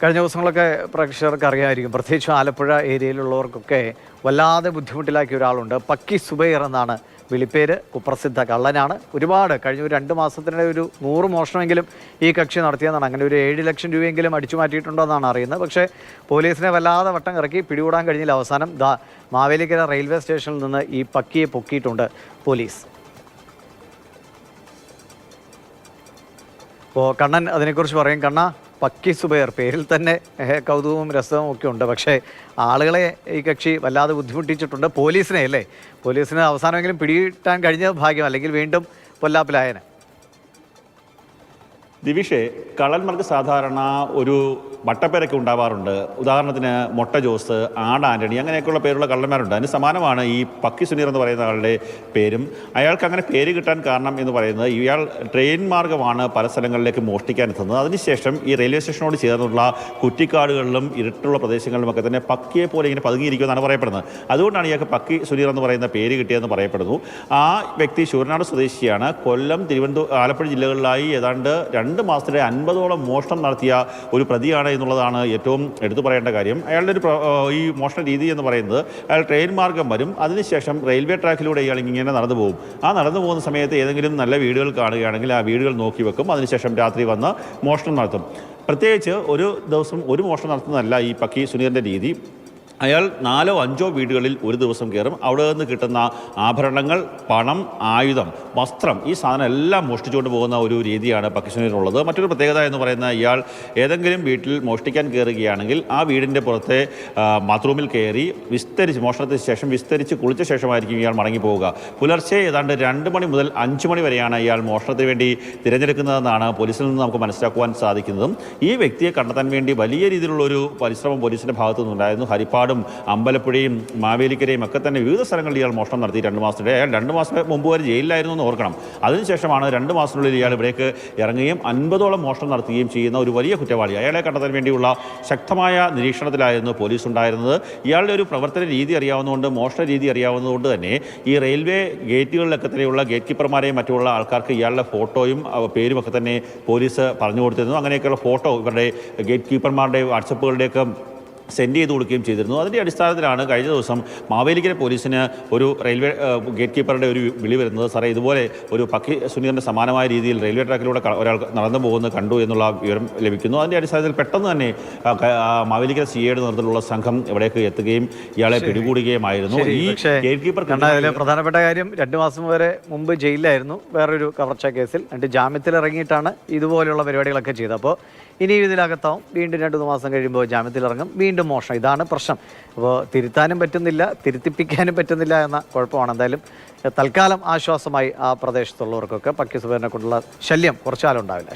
കഴിഞ്ഞ ദിവസങ്ങളൊക്കെ പ്രേക്ഷകർക്ക് അറിയാമായിരിക്കും. പ്രത്യേകിച്ച് ആലപ്പുഴ ഏരിയയിലുള്ളവർക്കൊക്കെ വല്ലാതെ ബുദ്ധിമുട്ടിലാക്കിയ ഒരാളുണ്ട്. പക്കി സുബൈർ എന്നാണ് വിളിപ്പേര്. കുപ്രസിദ്ധ കള്ളനാണ്. ഒരുപാട് കഴിഞ്ഞ ഒരു രണ്ട് മാസത്തിനിടെ ഒരു നൂറ് മോഷണമെങ്കിലും ഈ കക്ഷി നടത്തിയെന്നാണ്. അങ്ങനെ ഒരു ഏഴ് ലക്ഷം രൂപയെങ്കിലും അടിച്ചു മാറ്റിയിട്ടുണ്ടോ അറിയുന്നത്. പക്ഷേ പോലീസിനെ വല്ലാതെ വട്ടം ഇറക്കി പിടികൂടാൻ കഴിഞ്ഞില്ല. അവസാനം ദാ മാവേലിക്കര റെയിൽവേ സ്റ്റേഷനിൽ നിന്ന് ഈ പക്കിയെ പൊക്കിയിട്ടുണ്ട് പോലീസ്. അപ്പോൾ കണ്ണൻ അതിനെക്കുറിച്ച് പറയും. കണ്ണ പക്കി സുബയർ പേരിൽ തന്നെ കൗതുകവും രസവും ഒക്കെ ഉണ്ട്. പക്ഷേ ആളുകളെ ഈ കക്ഷി വല്ലാതെ ബുദ്ധിമുട്ടിച്ചിട്ടുണ്ട്. പോലീസിനെ അല്ലേ? പോലീസിന് അവസാനമെങ്കിലും പിടികിട്ടാൻ കഴിഞ്ഞത് ഭാഗ്യം അല്ലെങ്കിൽ വീണ്ടും പൊല്ലാപ്പിലായനെ. ദിവിഷേ കള്ളന്മാർക്ക് സാധാരണ ഒരു വട്ടപ്പേരൊക്കെ ഉണ്ടാവാറുണ്ട്. ഉദാഹരണത്തിന് മൊട്ട ജോസ് ആട ആന്റണി അങ്ങനെയൊക്കെയുള്ള പേരുള്ള കള്ളന്മാരുണ്ട്. അതിന് സമാനമാണ് ഈ പക്കി സുനീർ എന്ന് പറയുന്ന ആളുടെ പേരും. അയാൾക്ക് അങ്ങനെ പേര് കിട്ടാൻ കാരണം എന്ന് പറയുന്നത് ഇയാൾ ട്രെയിൻ മാർഗമാണ് പല സ്ഥലങ്ങളിലേക്ക് മോഷ്ടിക്കാൻ എത്തുന്നത്. അതിനുശേഷം ഈ റെയിൽവേ സ്റ്റേഷനോട് ചേർന്നുള്ള കുറ്റിക്കാടുകളിലും ഇരുട്ടുള്ള പ്രദേശങ്ങളിലുമൊക്കെ തന്നെ പക്കിയെ പോലെ ഇങ്ങനെ പതുങ്ങിയിരിക്കുമെന്നാണ് പറയപ്പെടുന്നത്. അതുകൊണ്ടാണ് ഇയാൾക്ക് പക്കി സുനീർ എന്ന് പറയുന്ന പേര് കിട്ടിയതെന്ന് പറയപ്പെടുന്നു. ആ വ്യക്തി ശൂരനാട് സ്വദേശിയാണ്. കൊല്ലം തിരുവനന്തപുരം ആലപ്പുഴ ജില്ലകളിലായി ഏതാണ്ട് രണ്ട് മാസത്തിലെ അൻപതോളം മോഷണം നടത്തിയ ഒരു പ്രതിയാണ് എന്നുള്ളതാണ് ഏറ്റവും എടുത്തു പറയേണ്ട കാര്യം. അയാളുടെ ഒരു ഈ മോഷണ രീതി എന്ന് പറയുന്നത് അയാൾ ട്രെയിൻ മാർഗം വരും അതിനുശേഷം റെയിൽവേ ട്രാക്കിലൂടെ ഇയാൾ ഇങ്ങനെ നടന്നു പോകും. ആ നടന്നു പോകുന്ന സമയത്ത് ഏതെങ്കിലും നല്ല വീടുകൾ കാണുകയാണെങ്കിൽ ആ വീടുകൾ നോക്കി വെക്കും അതിനുശേഷം രാത്രി വന്ന് മോഷണം നടത്തും. പ്രത്യേകിച്ച് ഒരു ദിവസം ഒരു മോഷണം നടത്തുന്നതല്ല ഈ പക്കി സുനീറിന്റെ രീതി. അയാൾ നാലോ അഞ്ചോ വീടുകളിൽ ഒരു ദിവസം കയറും. അവിടെ നിന്ന് കിട്ടുന്ന ആഭരണങ്ങൾ പണം ആയുധം വസ്ത്രം ഈ സാധനം എല്ലാം മോഷ്ടിച്ചുകൊണ്ട് പോകുന്ന ഒരു രീതിയാണ് പാകിസ്ഥാനിലുള്ളത് മറ്റൊരു പ്രത്യേകത എന്ന് പറയുന്ന ഇയാൾ ഏതെങ്കിലും വീട്ടിൽ മോഷ്ടിക്കാൻ കയറുകയാണെങ്കിൽ ആ വീടിന്റെ പുറത്തെ ബാത്റൂമിൽ കയറി വിസ്തരിച്ച് മോഷണത്തിന് ശേഷം വിസ്തരിച്ച് കുളിച്ച ശേഷമായിരിക്കും ഇയാൾ മടങ്ങി പോവുക പുലർച്ചെ ഏതാണ്ട് രണ്ട് മണി മുതൽ അഞ്ച് മണി വരെയാണ് ഇയാൾ മോഷണത്തിന് വേണ്ടി തിരഞ്ഞെടുക്കുന്നതെന്നാണ് പോലീസിൽ നിന്ന് നമുക്ക് മനസ്സിലാക്കുവാൻ സാധിക്കുന്നതും. ഈ വ്യക്തിയെ കണ്ടെത്താൻ വേണ്ടി വലിയ രീതിയിലുള്ളൊരു പരിശ്രമം പോലീസിന്റെ ഭാഗത്തു നിന്നുണ്ടായിരുന്നു ഹരിപ്പാടും അമ്പലപ്പുഴയും മാവേലിക്കരയും ഒക്കെ തന്നെ വിവിധ സ്ഥലങ്ങളിൽ ഇയാൾ മോഷണം നടത്തി. രണ്ട് മാസത്തിനിടെ അയാൾ രണ്ട് മാസം മുമ്പ് വരെ ജയിലിലായിരുന്നു എന്ന് ഓർക്കണം. അതിനുശേഷമാണ് രണ്ട് മാസത്തിനുള്ളിൽ ഇയാൾ ഇവിടേക്ക് ഇറങ്ങുകയും അൻപതോളം മോഷണം നടത്തുകയും ചെയ്യുന്ന ഒരു വലിയ കുറ്റവാളി. അയാളെ കണ്ടെത്താൻ വേണ്ടിയുള്ള ശക്തമായ നിരീക്ഷണത്തിലായിരുന്നു പോലീസ് ഉണ്ടായിരുന്നത്. ഇയാളുടെ ഒരു പ്രവർത്തന രീതി അറിയാവുന്നതുകൊണ്ട് മോഷണ രീതി അറിയാവുന്നതുകൊണ്ട് തന്നെ ഈ റെയിൽവേ ഗേറ്റുകളിലൊക്കെ തന്നെയുള്ള ഗേറ്റ് കീപ്പർമാരെയും മറ്റുള്ള ആൾക്കാർക്ക് ഇയാളുടെ ഫോട്ടോയും പേരും ഒക്കെ തന്നെ പോലീസ് പറഞ്ഞു കൊടുത്തിരുന്നു. അങ്ങനെയൊക്കെയുള്ള ഫോട്ടോ ഇവരുടെ ഗേറ്റ് കീപ്പർമാരുടെ വാട്സപ്പുകളുടെയൊക്കെ സെൻഡ് ചെയ്ത് കൊടുക്കുകയും ചെയ്തിരുന്നു. അതിന്റെ അടിസ്ഥാനത്തിലാണ് കഴിഞ്ഞ ദിവസം മാവേലിക്കര പോലീസിന് ഒരു റെയിൽവേ ഗേറ്റ് കീപ്പറുടെ ഒരു വിളി വരുന്നത്. സാറേ ഇതുപോലെ ഒരു പക്കി സുനീറിന്റെ സമാനമായ രീതിയിൽ റെയിൽവേ ട്രാക്കിലൂടെ ഒരാൾ നടന്നു പോകുന്നത് കണ്ടു എന്നുള്ള വിവരം ലഭിക്കുന്നു. അതിന്റെ അടിസ്ഥാനത്തിൽ പെട്ടെന്ന് തന്നെ മാവേലിക്കര സി എയുടെ നേതൃത്വത്തിലുള്ള സംഘം ഇവിടേക്ക് എത്തുകയും ഇയാളെ പിടികൂടുകയുമായിരുന്നു. ഈ ഗേറ്റ് കീപ്പർ പ്രധാനപ്പെട്ട കാര്യം രണ്ട് മാസം വരെ മുമ്പ് ജയിലിലായിരുന്നു. വേറൊരു കവർച്ച കേസിൽ രണ്ട് ജാമ്യത്തിൽ ഇറങ്ങിയിട്ടാണ് ഇതുപോലെയുള്ള പരിപാടികളൊക്കെ ചെയ്തത്. അപ്പോൾ ഇനിയും ഇതിലകത്താവും വീണ്ടും രണ്ട് മൂന്ന് മാസം കഴിയുമ്പോൾ ജാമ്യത്തിൽ ഇറങ്ങും വീണ്ടും മോഷണം. ഇതാണ് പ്രശ്നം. അപ്പോൾ തിരുത്താനും പറ്റുന്നില്ല തിരുത്തിപ്പിക്കാനും പറ്റുന്നില്ല എന്ന കുഴപ്പമാണ്. എന്തായാലും തൽക്കാലം ആശ്വാസമായി ആ പ്രദേശത്തുള്ളവർക്കൊക്കെ പക്കി സുബേറിനെ കൊണ്ടുള്ള ശല്യം കുറച്ചാലും ഉണ്ടാവില്ല.